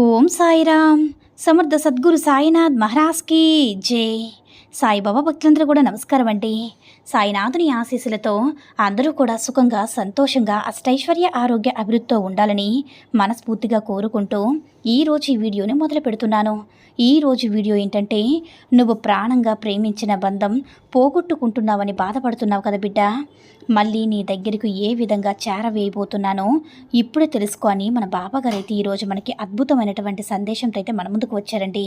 Om Sairam. సమర్థ సద్గురు సాయినాథ్ మహారాజ్కి జై. సాయిబాబా భక్తులందరూ కూడా నమస్కారం అండి సాయినాథుని ఆశీస్సులతో అందరూ కూడా సుఖంగా సంతోషంగా అష్టైశ్వర్య ఆరోగ్య అభివృద్ధితో ఉండాలని మనస్ఫూర్తిగా కోరుకుంటూ ఈరోజు ఈ వీడియోని మొదలు పెడుతున్నాను. ఈరోజు వీడియో ఏంటంటే నువ్వు ప్రాణంగా ప్రేమించిన బంధం పోగొట్టుకుంటున్నావని బాధపడుతున్నావు కదా బిడ్డ. మళ్ళీ నీ దగ్గరకు ఏ విధంగా చేరవేయబోతున్నానో ఇప్పుడే తెలుసుకో అని మన బాబాగారు అయితే ఈరోజు మనకి అద్భుతమైనటువంటి సందేశంతో అయితే మన ముందుకు వచ్చారండి.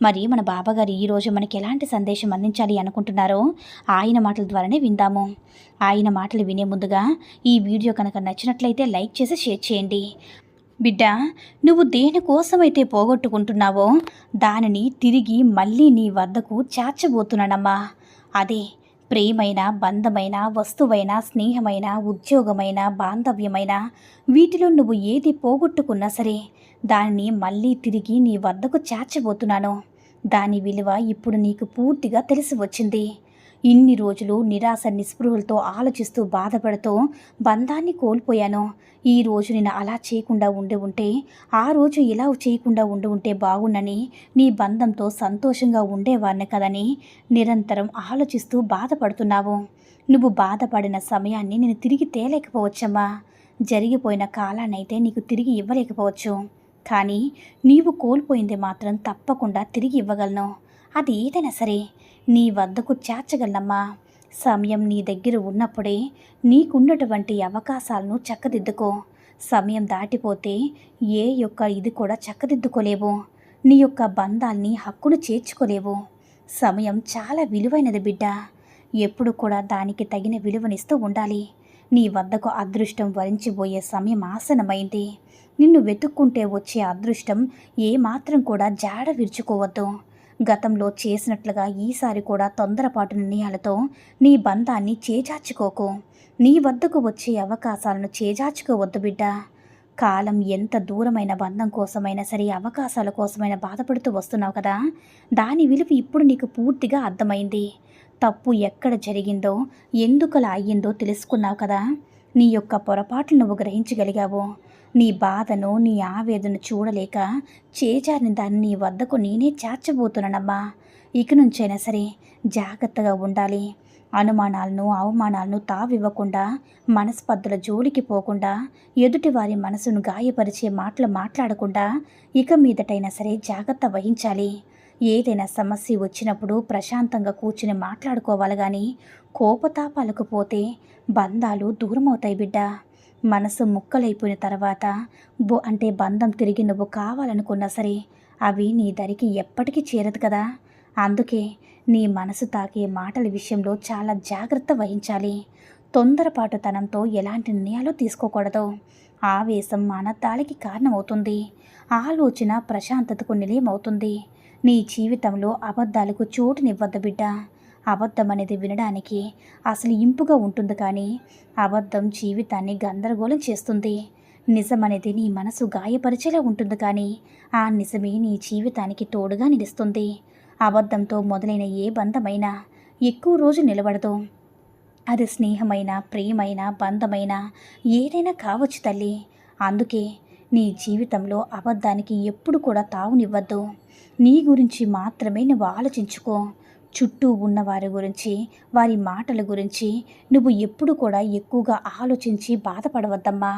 మరి మన బాబాగారు ఈరోజు మనకి ఎలాంటి సందేశం అందించాలి అనుకుంటున్నారో ఆయన మాటల ద్వారా వారిని విందాము. ఆయన మాటలు వినే ముందుగా ఈ వీడియో కనుక నచ్చినట్లయితే లైక్ చేసి షేర్ చేయండి. బిడ్డ నువ్వు దేనికోసమైతే పోగొట్టుకుంటున్నావో దానిని తిరిగి మళ్ళీ నీ వద్దకు చేర్చబోతున్నానమ్మా. అదే ప్రేమైన బంధమైన వస్తువైన స్నేహమైన ఉద్యోగమైన బాంధవ్యమైన వీటిలో నువ్వు ఏది పోగొట్టుకున్నా సరే దానిని మళ్ళీ తిరిగి నీ వద్దకు చేర్చబోతున్నాను. దాని విలువ ఇప్పుడు నీకు పూర్తిగా తెలిసి వచ్చింది. ఇన్ని రోజులు నిరాశ నిస్పృహలతో ఆలోచిస్తూ బాధపడుతూ బంధాన్ని కోల్పోయాను. ఈ రోజు నేను అలా చేయకుండా ఉండి ఉంటే ఆ రోజు ఇలా చేయకుండా ఉండి ఉంటే బాగున్నని నీ బంధంతో సంతోషంగా ఉండేవాడిని కదని నిరంతరం ఆలోచిస్తూ బాధపడుతున్నావు. నువ్వు బాధపడిన సమయాన్ని నేను తిరిగి తేలేకపోవచ్చమ్మా. జరిగిపోయిన కాలాన్నైతే నీకు తిరిగి ఇవ్వలేకపోవచ్చు. కానీ నీవు కోల్పోయింది మాత్రం తప్పకుండా తిరిగి ఇవ్వగలను. అది ఏదైనా సరే నీ వద్దకు చేర్చగలమ్మా సమయం నీ దగ్గర ఉన్నప్పుడే నీకున్నటువంటి అవకాశాలను చక్కదిద్దుకో. సమయం దాటిపోతే ఏ యొక్క ఇది కూడా చక్కదిద్దుకోలేవు. నీ యొక్క బంధాల్ని హక్కును చేర్చుకోలేవు. సమయం చాలా విలువైనది బిడ్డ. ఎప్పుడు కూడా దానికి తగిన విలువనిస్తూ ఉండాలి. నీ వద్దకు అదృష్టం వరించిపోయే సమయం ఆసనమైంది నిన్ను వెతుక్కుంటే వచ్చే అదృష్టం ఏమాత్రం కూడా జాడ విరుచుకోవద్దు. గతంలో చేసినట్లుగా ఈసారి కూడా తొందరపాటు నిర్ణయాలతో నీ బంధాన్ని చేజార్చుకోకు. నీ వద్దకు వచ్చే అవకాశాలను చేజార్చుకోవద్దు బిడ్డ. కాలం ఎంత దూరమైన బంధం కోసమైనా సరే అవకాశాల కోసమైనా బాధపడుతూ వస్తున్నావు కదా. దాని విలువ ఇప్పుడు నీకు పూర్తిగా అర్థమైంది. తప్పు ఎక్కడ జరిగిందో ఎందుకలా అయ్యిందో తెలుసుకున్నావు కదా. నీ యొక్క పొరపాట్లు నువ్వు గ్రహించగలిగావు. నీ బాధను నీ ఆవేదన చూడలేక చేజారిన దాన్ని నీ వద్దకు నేనే చేర్చబోతున్నానమ్మా. ఇక నుంచైనా సరే జాగ్రత్తగా ఉండాలి. అనుమానాలను అవమానాలను తావివ్వకుండా మనస్పర్ధల జోలికి పోకుండా ఎదుటివారి మనసును గాయపరిచే మాటలు మాట్లాడకుండా ఇక మీదటైనా సరే జాగ్రత్త వహించాలి. ఏదైనా సమస్య వచ్చినప్పుడు ప్రశాంతంగా కూర్చుని మాట్లాడుకోవాలి కానీ కోపతాపాలకు పోతే బంధాలు దూరమవుతాయి బిడ్డ. మనసు ముక్కలైపోయిన తర్వాత బో అంటే బంధం తిరిగి నువ్వు కావాలనుకున్నా సరే అవి నీ దరికి ఎప్పటికీ చేరదు కదా. అందుకే నీ మనసు తాకే మాటల విషయంలో చాలా జాగ్రత్త వహించాలి. తొందరపాటుతనంతో ఎలాంటి నిర్ణయాలు తీసుకోకూడదు. ఆవేశం మానతాళికి కారణమవుతుంది. ఆలోచన ప్రశాంతతకు నిలయమవుతుంది. నీ జీవితంలో అబద్ధాలకు చోటునివ్వద్దు బిడ్డ. అబద్ధం అనేది వినడానికి అసలు ఇంపుగా ఉంటుంది కానీ అబద్ధం జీవితాన్ని గందరగోళం చేస్తుంది. నిజం అనేది నీ మనసు గాయపరిచేలా ఉంటుంది కానీ ఆ నిజమే నీ జీవితానికి తోడుగా నిలుస్తుంది. అబద్ధంతో మొదలైన ఏ బంధమైనా ఎక్కువ రోజు నిలబడదు. అది స్నేహమైన ప్రేమైన బంధమైన ఏదైనా కావచ్చు తల్లి. అందుకే నీ జీవితంలో అబద్ధానికి ఎప్పుడు కూడా తావునివ్వద్దు. నీ గురించి మాత్రమే నువ్వు ఆలోచించుకో. చుట్టూ ఉన్న వారి గురించి వారి మాటల గురించి నువ్వు ఎప్పుడు కూడా ఎక్కువగా ఆలోచించి బాధపడవద్దమ్మా.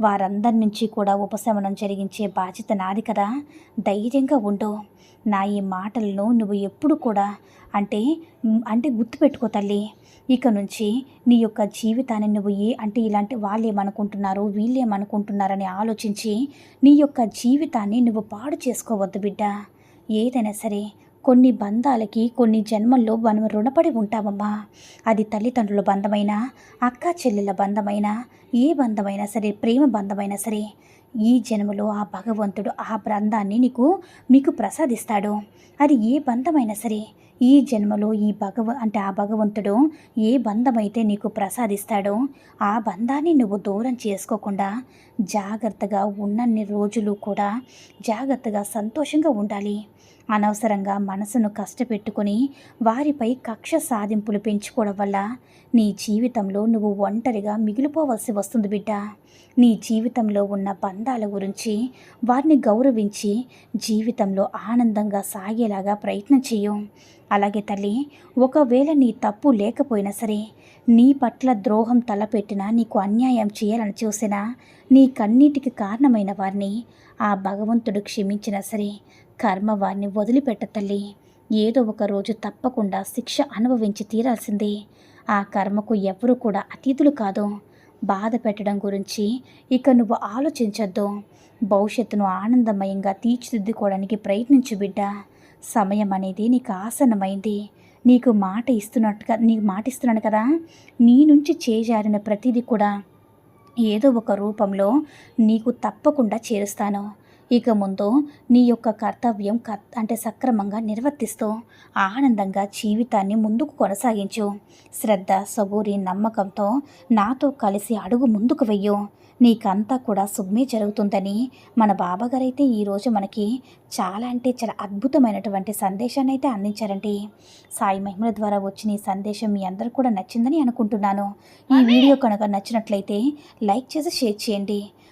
వారందరి నుంచి కూడా ఉపశమనం జరిగించే బాధ్యత నాది కదా. ధైర్యంగా ఉండు. నా ఈ మాటలను నువ్వు ఎప్పుడు కూడా అంటే అంటే గుర్తుపెట్టుకో తల్లి. ఇక నుంచి నీ యొక్క జీవితాన్ని నువ్వు ఏ అంటే ఇలాంటి వాళ్ళు ఏమనుకుంటున్నారు వీళ్ళు ఏమనుకుంటున్నారని ఆలోచించి నీ యొక్క జీవితాన్ని నువ్వు పాడు చేసుకోవద్దు బిడ్డ. ఏదైనా సరే కొన్ని బంధాలకి కొన్ని జన్మల్లో మనం రుణపడి ఉంటామమ్మా. అది తల్లిదండ్రుల బంధమైనా అక్క చెల్లెల బంధమైనా ఏ బంధమైనా సరే ప్రేమ బంధమైనా సరే ఈ జన్మలో ఆ భగవంతుడు ఆ బంధాన్ని నీకు మీకు ప్రసాదిస్తాడు. అది ఏ బంధమైనా సరే ఈ జన్మలో ఈ భగవ అంటే ఆ భగవంతుడు ఏ బంధమైతే నీకు ప్రసాదిస్తాడో ఆ బంధాన్ని నువ్వు దూరం చేసుకోకుండా జాగ్రత్తగా ఉన్నన్ని రోజులు కూడా జాగ్రత్తగా సంతోషంగా ఉండాలి. అనవసరంగా మనసును కష్టపెట్టుకొని వారిపై కక్ష సాధింపులు పెంచుకోవడం వల్ల నీ జీవితంలో నువ్వు ఒంటరిగా మిగిలిపోవలసి వస్తుంది బిడ్డ. నీ జీవితంలో ఉన్న బంధాల గురించి వారిని గౌరవించి జీవితంలో ఆనందంగా సాగేలాగా ప్రయత్నం చేయు. అలాగే తల్లి ఒకవేళ నీ తప్పు లేకపోయినా సరే నీ పట్ల ద్రోహం తలపెట్టినా నీకు అన్యాయం చేయాలని చూసినా నీ కన్నీటికి కారణమైన వారిని ఆ భగవంతుడు క్షమించినా సరే కర్మ వారిని వదిలిపెట్ట తల్లి. ఏదో ఒక రోజు తప్పకుండా శిక్ష అనుభవించి తీరాల్సిందే. ఆ కర్మకు ఎవరు కూడా అతీతులు కాదు. బాధ పెట్టడం గురించి ఇక నువ్వు ఆలోచించొద్దు. భవిష్యత్తును ఆనందమయంగా తీర్చిదిద్దుకోవడానికి ప్రయత్నించు బిడ్డ. సమయం అనేది నీకు ఆసనమైంది నీకు మాట ఇస్తున్నట్టుగా నీకు మాట ఇస్తున్నాను కదా. నీ నుంచి చేజారిన ప్రతిదీ కూడా ఏదో ఒక రూపంలో నీకు తప్పకుండా చేరుస్తాను. ఇక ముందు నీ యొక్క కర్తవ్యం కర్ అంటే సక్రమంగా నిర్వర్తిస్తూ ఆనందంగా జీవితాన్ని ముందుకు కొనసాగించు. శ్రద్ధ సబూరి నమ్మకంతో నాతో కలిసి అడుగు ముందుకు వెయ్యు. నీకంతా కూడా శుభమే జరుగుతుందని మన బాబాగారైతే ఈరోజు మనకి చాలా అంటే చాలా అద్భుతమైనటువంటి సందేశాన్ని అయితే అందించారండి. సాయి మహిమల ద్వారా వచ్చిన ఈ సందేశం మీ అందరూ కూడా నచ్చిందని అనుకుంటున్నాను. ఈ వీడియో కనుక నచ్చినట్లయితే లైక్ చేసి షేర్ చేయండి.